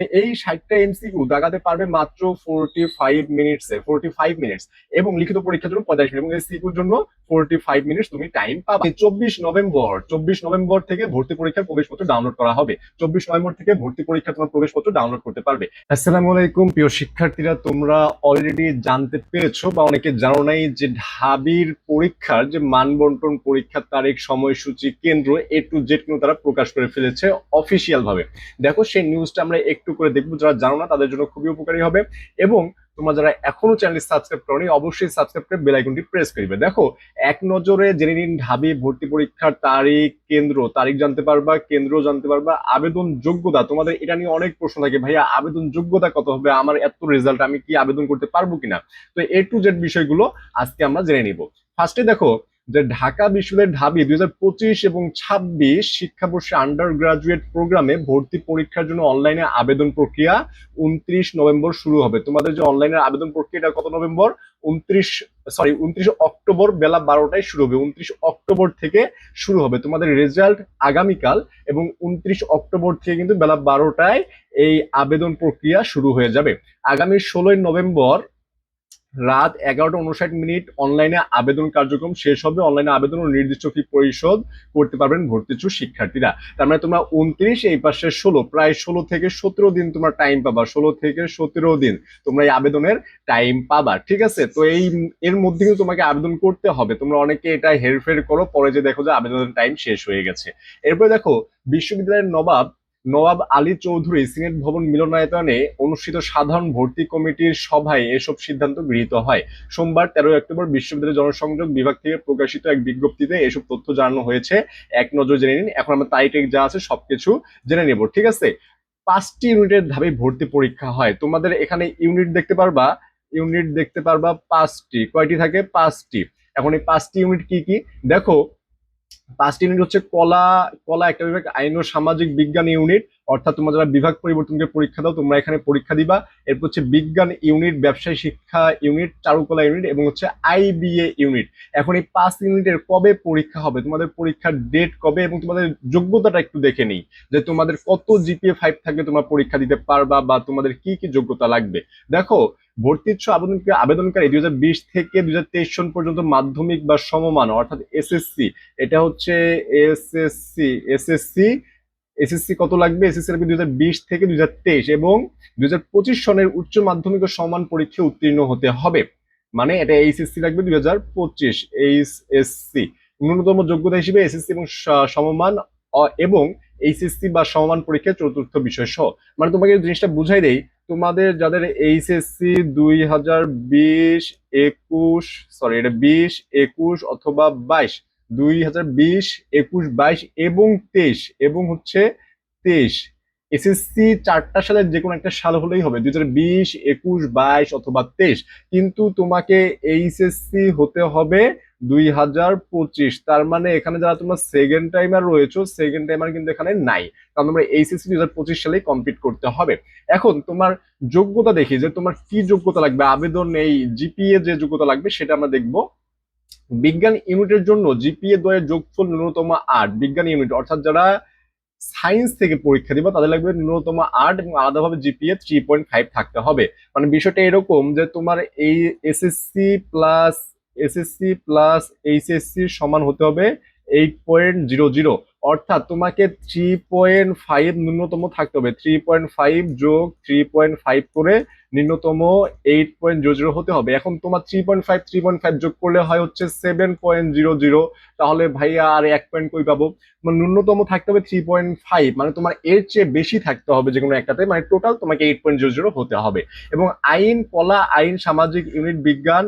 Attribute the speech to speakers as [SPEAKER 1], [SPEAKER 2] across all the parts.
[SPEAKER 1] এই ষাটটা এমসিকিউ দাগাতে পারবে মাত্র ফোরটি ফাইভ মিনিটসে ফোরটি ফাইভ মিনিটস এবং লিখিত পরীক্ষার জন্য পঁয়তাল্লিশ মিনিট এবং এসিকিউর জন্য ফোরটি ফাইভ মিনিটস তুমি টাইম পাবে। চব্বিশ নভেম্বর চব্বিশ নভেম্বর থেকে ভর্তি পরীক্ষার প্রবেশপত্র ডাউনলোড করা হবে। চব্বিশ নভেম্বর থেকে ভর্তি পরীক্ষা তোমার প্রবেশপত্র ডাউনলোড করতে পারবে। আসসালামু আলাইকুম, প্রিয় শিক্ষার্থীরা, তোমরা অলরেডি জানতে পেরেছ বা অনেকে জানো নাই যে ঢাবির পরীক্ষার যে মানবন্টন পরীক্ষার তারিখ, সময়সূচি, কেন্দ্র এ টু জেড কিন্তু তারা প্রকাশ করে ফেলেছে অফিসিয়াল ভাবে। দেখো, সেই নিউজটা আমরা একটু করে দেখব, যারা জানো না, তাদের জন্য খুবই উপকারী হবে। এবং তোমরা যারা এখনও চ্যানেলটি সাবস্ক্রাইব করনি, অবশ্যই সাবস্ক্রাইব করে বেল আইকনটি প্রেস করবে। দেখো, এক নজরে জেনে নিন ঢাবি ভর্তি পরীক্ষার তারিখ, কেন্দ্র, তারিখ জানতে পারবা, কেন্দ্র জানতে পারবা আবেদন যোগ্যতা তোমাদের এটা নিয়ে অনেক প্রশ্ন থাকে, ভাইয়া আবেদন যোগ্যতা কত হবে? আমার এত রেজাল্ট আমি কি আবেদন করতে পারব কিনা? তো এ টু জেড বিষয়গুলো আজকে আমরা জেনে নিব। ফার্স্টে দেখো যে ঢাকা বিশ্ববিদ্যালয়ের ঢাবি দুই হাজার পঁচিশ এবং ছাব্বিশ শিক্ষাবর্ষে আন্ডার গ্রাজুয়েট প্রোগ্রামে ভর্তি পরীক্ষার জন্য অনলাইনে আবেদন প্রক্রিয়া উনত্রিশ নভেম্বর শুরু হবে। তোমাদের যে অনলাইনের আবেদন প্রক্রিয়াটা কত নভেম্বর? উনত্রিশ সরি উনত্রিশ অক্টোবর বেলা বারোটায় শুরু হবে। উনত্রিশ অক্টোবর থেকে শুরু হবে। তোমাদের রেজাল্ট আগামীকাল এবং উনত্রিশ অক্টোবর থেকে কিন্তু বেলা বারোটায় এই আবেদন প্রক্রিয়া শুরু হয়ে যাবে। আগামী ষোলোই নভেম্বর রাত এগারোটা উনষাট মিনিট অনলাইনে আবেদন কার্যক্রম শেষ হবে। অনলাইনে আবেদন ও নির্দিষ্ট ফি পরিশোধ করতে পারবেন ভর্তিচ্ছু শিক্ষার্থীরা। তার মানে তোমরা উনত্রিশ, এই পাশে ষোলো, প্রায় ষোলো থেকে সতেরো দিন তোমরা টাইম পাবা। ষোলো থেকে সতেরো দিন তোমরা এই আবেদনের টাইম পাবা, ঠিক আছে? তো এই এর মধ্যে কিন্তু তোমাকে আবেদন করতে হবে। তোমরা অনেকে এটা হেরফের করো, পরে যে দেখো যে আবেদনের টাইম শেষ হয়ে গেছে। এরপরে দেখো, বিশ্ববিদ্যালয়ের নবাব নওয়াব আলী চৌধুরী সিনেট ভবন মিলনায়তনে অনুষ্ঠিত সাধারণ ভর্তি কমিটির সভায় এসব সিদ্ধান্ত গৃহীত হয়। সোমবার তেরোই অক্টোবর বিশ্ববিদ্যালয় জনসংযোগ বিভাগ থেকে প্রকাশিত এক বিজ্ঞপ্তিতে এসব তথ্য জানানো হয়েছে। এক নজর জেনে নিন, এখন আমরা তারিখ যা আছে সবকিছু জেনে নেব, ঠিক আছে? পাঁচটি ইউনিটের ধাপে ভর্তি পরীক্ষা হয়। তোমাদের এখানে ইউনিট দেখতে পারবা? ইউনিট দেখতে পারবা পাঁচটি। কয়টি থাকে? পাঁচটি। এখন এই পাঁচটি ইউনিট কি কি? দেখো পাঁচটি ইউনিট হচ্ছে কলা কলা একটা বিভাগ, আইন ও সামাজিক বিজ্ঞান ইউনিট অর্থাৎ তোমরা যারা বিভাগ পরিবর্তনকে পরীক্ষা দাও, তোমরা এখানে পরীক্ষা দিবা। এরপর হচ্ছে বিজ্ঞান ইউনিট ব্যবসায়ী শিক্ষা ইউনিট চারুকলা ইউনিট এবং হচ্ছে আইবিএ ইউনিট এখন এই পাঁচ ইউনিটের কবে পরীক্ষা হবে? তোমাদের পরীক্ষার ডেট কবে এবং তোমাদের যোগ্যতাটা একটু দেখে নিই। যে তোমাদের কত জিপিএ ফাইভ থাকলে তোমরা পরীক্ষা দিতে পারবা বা তোমাদের কি কি যোগ্যতা লাগবে। দেখো ভর্তি ইচ্ছু আবেদনকে আবেদনকারী দুই হাজার বিশ থেকে দুই হাজার তেইশ সন পর্যন্ত মাধ্যমিক বা সমমান, অর্থাৎ এসএসসি এটা হচ্ছে এসএসসি এসএসসি এসএসসি কত লাগবে? এসএসসি লাগবে দুই হাজার বিশ থেকে দুই হাজার তেইশ এবং দুই হাজার পঁচিশ সনের উচ্চ মাধ্যমিক ও সমান পরীক্ষায় উত্তীর্ণ হতে হবে। মানে এটা এইচএসসি লাগবে দুই হাজার পঁচিশ এইচএসসি ন্যূনতম যোগ্যতা হিসেবে এসএসসি এবং সমমান এবং এইচএসসি বা সমান পরীক্ষায় চতুর্থ বিষয় সহ। মানে তোমাকে জিনিসটা বুঝাই দেই, তোমাদের যাদের এইচএসসি দুই হাজার বিশ, একুশ সরি এটা বিশ, একুশ অথবা বাইশ, দুই হাজার বিশ, একুশ, বাইশ এবং তেইশ, এবং হচ্ছে তেইশ। এসএসসি চারটা সালের যে কোনো একটা সাল হলেই হবে, দুই হাজার বিশ, একুশ, বাইশ অথবা তেইশ। কিন্তু তোমাকে এইচএসসি হতে হবে দুই হাজার পঁচিশ। তার মানে এখানে যারা তোমরা সেকেন্ড টাইমার রয়েছো সেকেন্ড টাইমার কিন্তু এখানে নাই। কারণ তোমরা এইচএসসি দুই হাজার পঁচিশ সালেই কমপ্লিট করতে হবে। এখন তোমার যোগ্যতা দেখি, যে তোমার কি যোগ্যতা লাগবে? আবেদন এই জিপিএ যে যোগ্যতা লাগবে, সেটা আমরা দেখব। বিজ্ঞান ইউনিটের জন্য জিপিএ দ্বয়ের যোগফল ন্যূনতম আট। বিজ্ঞান ইউনিট, অর্থাৎ যারা সায়েন্স থেকে পরীক্ষা দিবা, তাদের লাগবে ন্যূনতম আট এবং আলাদাভাবে জিপিএ থ্রি পয়েন্ট ফাইভ থাকতে হবে। মানে বিষয়টা এরকম যে তোমার এই SSC plus SSC plus HSC সমান হতে হবে এইট পয়েন্ট জিরো জিরো অর্থাৎ তোমাকে থ্রি পয়েন্ট ফাইভ ন্যূনতম থাকতে হবে। থ্রি পয়েন্ট ফাইভ যোগ থ্রি পয়েন্ট ফাইভ করে ন্যূনতম এইট পয়েন্ট জিরো জিরো হতে হবে। এখন তোমার three point five three point five যোগ করলে হয় হচ্ছে সেভেন পয়েন্ট জিরো জিরো তাহলে ভাইয়া আর এক পয়েন্ট কই পাবো? ন্যূনতম থাকতে হবে থ্রি পয়েন্ট ফাইভ মানে তোমার এর চেয়ে বেশি থাকতে হবে যে কোনো একটাতে মানে টোটাল তোমাকে এইট পয়েন্ট জিরো জিরো হতে হবে। এবং আইন, কলা, আইন, সামাজিক ইউনিট বিজ্ঞান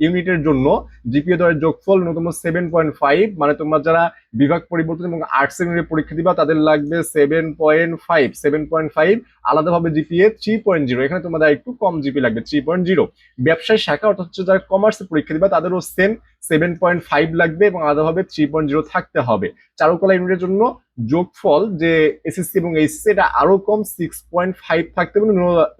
[SPEAKER 1] ইউনিটের জন্য জিপিএ দরের যোগফল ন্যূনতম সেভেন পয়েন্ট ফাইভ মানে তোমরা যারা বিভাগ পরিবর্তন এবং আর্টস ইউনিটের পরীক্ষা দিবা, তাদের লাগবে seven point five seven point five আলাদাভাবে জিপিএ থ্রি পয়েন্ট জিরো এখানে তোমাদের একটু কম জিপি লাগবে থ্রি পয়েন্ট জিরো ব্যবসায় শাখা অর্থাৎ হচ্ছে যারা কমার্সের পরীক্ষা দিবা, তাদেরও সেম সেভেন পয়েন্ট ফাইভ লাগবে এবং আলাদাভাবে থ্রি পয়েন্ট জিরো থাকতে হবে। চারুকলা ইউনিটের জন্য যোগফল যে এসএসসি এবং এইচএসসি এটা আরও কম সিক্স পয়েন্ট ফাইভ থাকতে হবে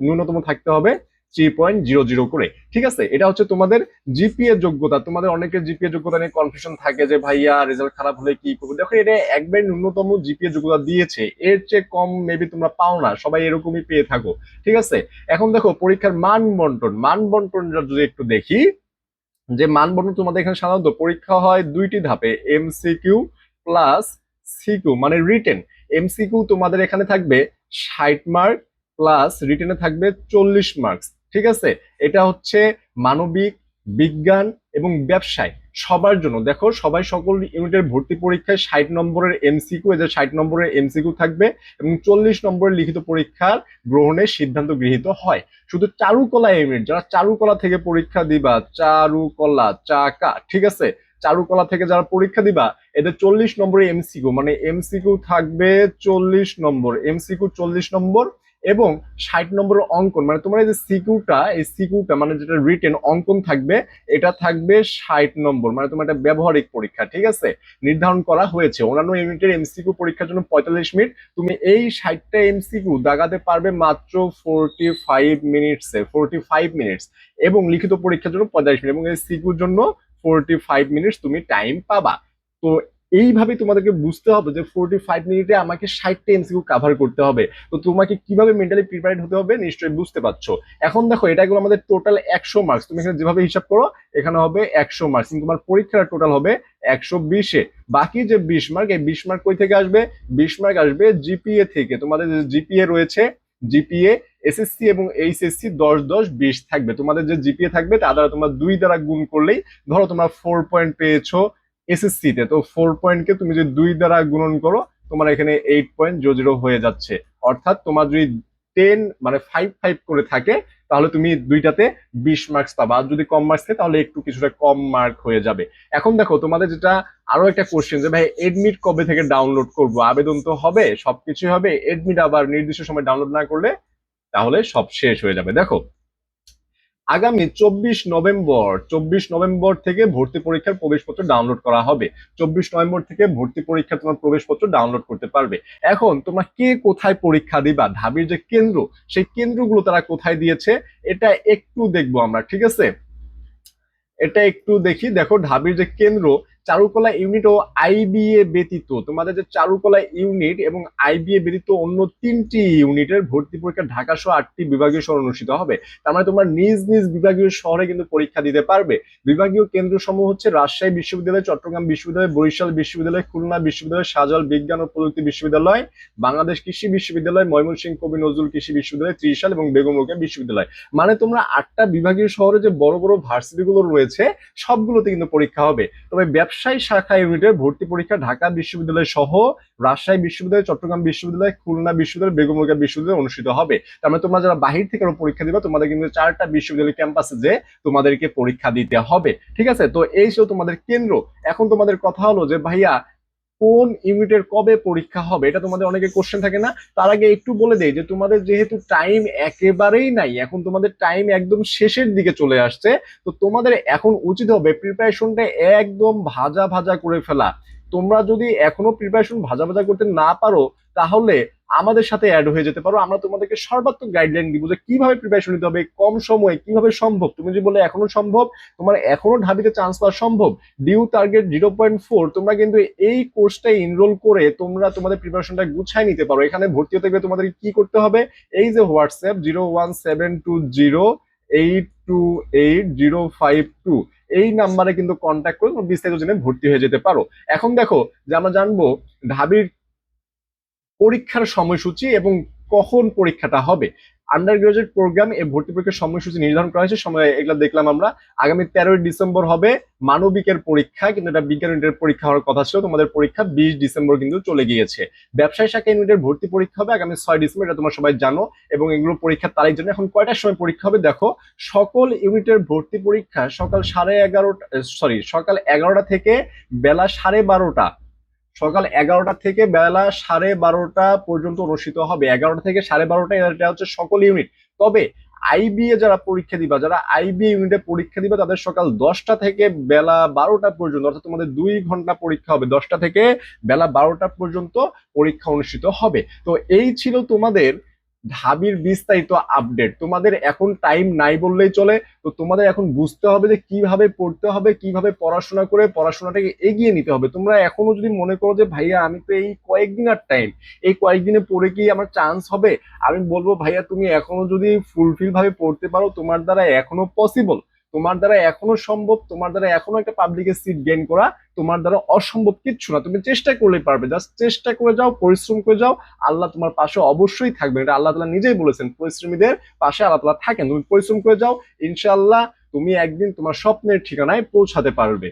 [SPEAKER 1] ন্যূনতম থাকতে হবে। থ্রি পয়েন্ট জিরো জিরো করে। ঠিক আছে? এটা হচ্ছে তোমাদের জিপিএ যোগ্যতা। তোমাদের অনেকের জিপিএ যোগ্যতা নিয়ে কনফিউশন থাকে যে, ভাইয়া রেজাল্ট খারাপ হলে কি করব? দেখো, এটা একবার ন্যূনতম জিপিএ যোগ্যতা দিয়েছে। এর চেয়ে কম মেবি তোমরা পাও না। সবাই এরকমই পেয়ে থাকো। ঠিক আছে? এখন দেখো, পরীক্ষার মান বন্টন। মান বন্টন যদি একটু দেখি, যে মান বন্টন তোমাদের এখানে সাধারণত পরীক্ষা হয় দুইটি ধাপে এমসিকিউ প্লাস সিকিউ মানে রিটেন এমসিকিউ তোমাদের এখানে থাকবে ষাট মার্ক প্লাস রিটেনে থাকবে চল্লিশ মার্কস ঠিক আছে? এটা হচ্ছে মানবিক, বিজ্ঞান এবং ব্যবসায় সবার জন্য। দেখো, সবাই সকল ইউনিটের ভর্তি পরীক্ষায় ষাট নম্বরের এমসিকিউ যে ষাট নম্বরের এমসিকিউ থাকবে এবং চল্লিশ নম্বরের লিখিত পরীক্ষার গ্রহণের সিদ্ধান্ত গৃহীত হয়। শুধু চারুকলা ইউনিট, যারা চারুকলা থেকে পরীক্ষা দিবা, চারুকলা, চাকা, ঠিক আছে? চারুকলা থেকে যারা পরীক্ষা দিবা, এদের চল্লিশ নম্বরের এমসিকিউ মানে এমসিকিউ থাকবে চল্লিশ নম্বর। এমসিকিউ চল্লিশ নম্বর এবং ষাট নম্বরের অঙ্কন মানে তোমার এই যে সিকিউটা, এই সিকিউটা মানে যেটা রিটেন অঙ্কন থাকবে, এটা থাকবে ষাট নম্বর মানে তোমার একটা ব্যবহারিক পরীক্ষা, ঠিক আছে? নির্ধারণ করা হয়েছে। অন্যান্য ইউনিটের এমসিকিউ পরীক্ষার জন্য পঁয়তাল্লিশ মিনিট। তুমি এই ষাটটা এমসিকিউ দাগাতে পারবে মাত্র ফোরটি ফাইভ মিনিটসে ফোরটি ফাইভ মিনিটস এবং লিখিত পরীক্ষার জন্য পঁয়তাল্লিশ মিনিট, এবং এই সিকিউর জন্য ফোরটি ফাইভ মিনিটস তুমি টাইম পাবা। তো এইভাবে তোমাদেরকে বুঝতে হবে যে ফোরটি ফাইভ মিনিটে আমাকে ষাটটা এমসিকিউ কাভার করতে হবে। তো তোমাকে কীভাবে মেন্টালি প্রিপেয়ার্ড হতে হবে নিশ্চয়ই বুঝতে পারছ। এখন দেখো, এটা হলো আমাদের টোটাল একশো মার্কস তুমি এখানে যেভাবে হিসাব করো, এখানে হবে একশো মার্কস কিন্তু তোমার পরীক্ষার টোটাল হবে একশো বিশে। বাকি যে বিশ মার্ক এই বিশ মার্ক কই থেকে আসবে? বিশ মার্ক আসবে জিপিএ থেকে। তোমাদের যে জিপিএ রয়েছে জিপিএ এসএসসি এবং এইচএসসি দশ দশ বিশ থাকবে। তোমাদের যে জিপিএ থাকবে তা দ্বারা তোমরা দুই দ্বারা গুণ করলেই ধরো তোমরা ফোর পয়েন্ট পেয়েছ এসএসসি তে। ফোর পয়েন্টকে তুমি যদি দুই দ্বারা গুণন করো, তোমার এখানে এইট পয়েন্ট জিরো জিরো হয়ে যাচ্ছে। অর্থাৎ তোমার যদি টেন মানে ফাইভ ফাইভ করে থাকে, তাহলে তুমি দুইটাতে বিশ মার্কস পাবা। আর যদি কম মার্কস থাকে, তাহলে একটু কিছুটা কম মার্ক হয়ে যাবে। এখন দেখো, তোমাদের যেটা আরও একটা কোশ্চেন যে, ভাই এডমিট কবে থেকে ডাউনলোড করব? আবেদন তো হবে সবকিছু হবে। এডমিট আবার নির্দিষ্ট সময় ডাউনলোড না করলে, তাহলে সব শেষ হয়ে যাবে। দেখো আগামী চব্বিশ নভেম্বর চব্বিশ নভেম্বর থেকে ভর্তি পরীক্ষার প্রবেশপত্র ডাউনলোড করা হবে। চব্বিশ নভেম্বর থেকে ভর্তি পরীক্ষা তোমার প্রবেশপত্র ডাউনলোড করতে পারবে। এখন তোমরা কে কোথায় পরীক্ষা দিবা? ঢাবির যে কেন্দ্র, সেই কেন্দ্রগুলো তারা কোথায় দিয়েছে? এটা একটু দেখব আমরা, ঠিক আছে? এটা একটু দেখি। দেখো, ঢাবির যে কেন্দ্র চারুকলা ইউনিট ও আইবিএ ব্যতীত, তোমাদের যে চারুকলা ইউনিট এবং আইবিএ ব্যতীত অন্য তিনটি ইউনিটের ভর্তি পরীক্ষা ঢাকা সহ আটটি বিভাগীয় শহর অনুষ্ঠিত হবে। তার মানে তোমরা নিজ নিজ বিভাগীয় শহরে কিন্তু পরীক্ষা দিতে পারবে। বিভাগীয় কেন্দ্র সমূহ হচ্ছে রাজশাহী বিশ্ববিদ্যালয়, চট্টগ্রাম বিশ্ববিদ্যালয়, বরিশাল বিশ্ববিদ্যালয়, খুলনা বিশ্ববিদ্যালয়, সাজল বিজ্ঞান ও প্রযুক্তি বিশ্ববিদ্যালয়, বাংলাদেশ কৃষি বিশ্ববিদ্যালয়, ময়মনসিংহ কবি নজরুল কৃষি বিশ্ববিদ্যালয়, ত্রিশাল এবং বেগম রোকেয়া বিশ্ববিদ্যালয়। মানে তোমরা আটটা বিভাগীয় শহরে যে বড় বড় ভার্সিটিগুলো রয়েছে, সবগুলোতে কিন্তু পরীক্ষা হবে। তবে ব্যবসায়ী শাখা ইউনিটের ভর্তি পরীক্ষা ঢাকা বিশ্ববিদ্যালয় সহ রাজশাহী বিশ্ববিদ্যালয়, চট্টগ্রাম বিশ্ববিদ্যালয়, খুলনা বিশ্ববিদ্যালয়, বেগম বিশ্ববিদ্যালয় অনুষ্ঠিত হবে। তার মানে তোমরা যারা বাহির থেকে পরীক্ষা দিবে, তোমাদের কিন্তু চারটা বিশ্ববিদ্যালয় ক্যাম্পাসে যে তোমাদেরকে পরীক্ষা দিতে হবে। ঠিক আছে? তো এই তোমাদের কেন্দ্র। এখন তোমাদের কথা হলো যে, ভাইয়া কোন ইউনিটের কবে পরীক্ষা হবে, এটা তোমাদের অনেকে কোশ্চেন থাকে না। তার আগে একটু বলে দেয় যে, তোমাদের যেহেতু টাইম একেবারেই নাই, এখন তোমাদের টাইম একদম শেষের দিকে চলে আসছে, তো তোমাদের এখন উচিত হবে প্রিপারেশনটা একদম ভাজা ভাজা করে ফেলা। তোমরা যদি এখনও প্রিপারেশন ভাজা ভাজা করতে না পারো, তাহলে আমাদের সাথে অ্যাড হয়ে যেতে পারো। আমরা তোমাদেরকে সর্বাত্মক গাইডলাইন দিব যে কীভাবে প্রিপারেশন নিতে হবে, কম সময়ে কীভাবে সম্ভব? তুমি যদি বলে এখনও সম্ভব, তোমার এখনও ঢাবিতে চান্স পাওয়া সম্ভব DU target zero point four তোমরা কিন্তু এই কোর্সটাই এনরোল করে তোমরা তোমাদের প্রিপারেশনটা গুছাই নিতে পারো। এখানে ভর্তি হতে গেলে তোমাদের কি করতে হবে? এই যে WhatsApp zero one seven two zero eight two eight zero five two এই নাম্বারে কিন্তু কন্ট্যাক্ট করে তোমরা বিস্তারিত জেনে ভর্তি হয়ে যেতে পারো। এখন দেখো, যে আমরা জানব, ঢাবির পরীক্ষার সময়সূচি এবং কখন পরীক্ষাটা হবে। আন্ডার গ্রাজুয়েট প্রোগ্রাম এই ভর্তি পরীক্ষার সময়সূচি নির্ধারণ করা হয়েছে। সময় এগুলো দেখলাম আমরা। আগামী তেরোই ডিসেম্বর হবে মানবিকের পরীক্ষা, কিন্তু এটা বিজ্ঞান ইউনিটের পরীক্ষা হওয়ার কথা ছিল। তোমাদের পরীক্ষা বিশ ডিসেম্বর কিন্তু চলে গিয়েছে। ব্যবসায়ী শাখা ইউনিটের ভর্তি পরীক্ষা হবে আগামী ছয় ডিসেম্বর, এটা তোমরা সবাই জানো। এবং এগুলো পরীক্ষার তারিখ জন্য এখন কয়টার সময় পরীক্ষা হবে দেখো? সকল ইউনিটের ভর্তি পরীক্ষা সকাল সাড়ে এগারোটা সরি সকাল এগারোটা থেকে বেলা সাড়ে বারোটা সকাল এগারোটা থেকে বেলা সাড়ে বারোটা পর্যন্ত অনুষ্ঠিত হবে। এগারোটা থেকে সাড়ে বারোটা এটা হচ্ছে সকল ইউনিট তবে আইবিএ যারা পরীক্ষা দিবা, যারা আইবিএ ইউনিটে পরীক্ষা দিবা, তাদের সকাল দশটা থেকে বেলা বারোটা পর্যন্ত, অর্থাৎ তোমাদের দুই ঘণ্টা পরীক্ষা হবে। দশটা থেকে বেলা বারোটা পর্যন্ত পরীক্ষা অনুষ্ঠিত হবে। তো এই ছিল তোমাদের ঢাবির বিস্তারিত আপডেট তোমাদের এখন টাইম নাই বললেই চলে, তো তোমাদের এখন বুঝতে হবে যে কীভাবে পড়তে হবে, কীভাবে পড়াশোনা করে পড়াশোনাটাকে এগিয়ে নিতে হবে। তোমরা এখনও যদি মনে করো যে, ভাইয়া, আমি তো এই কয়েকদিন আর টাইম এই কয়েকদিনে পড়ে কি আমার চান্স হবে? আমি বলব, ভাইয়া, তুমি এখনও যদি ফুলফিল ভাবে পড়তে পারো, তোমার দ্বারা এখনও পসিবল তোমার দ্বারা এখনও সম্ভব, তোমার দ্বারা এখনও একটা পাবলিকের সিট গেইন করা, তোমার দ্বারা অসম্ভব কিচ্ছু না। তুমি চেষ্টা করলেই পারবে। জাস্ট চেষ্টা করে যাও, পরিশ্রম করে যাও, আল্লাহ তোমার পাশে অবশ্যই থাকবে এটা আল্লাহ তালা নিজেই বলেছেন, পরিশ্রমীদের পাশে আল্লাহ তালা থাকেন। তুমি পরিশ্রম করে যাও, ইনশাআল্লাহ তুমি একদিন তোমার স্বপ্নের ঠিকানায় পৌঁছাতে পারবে।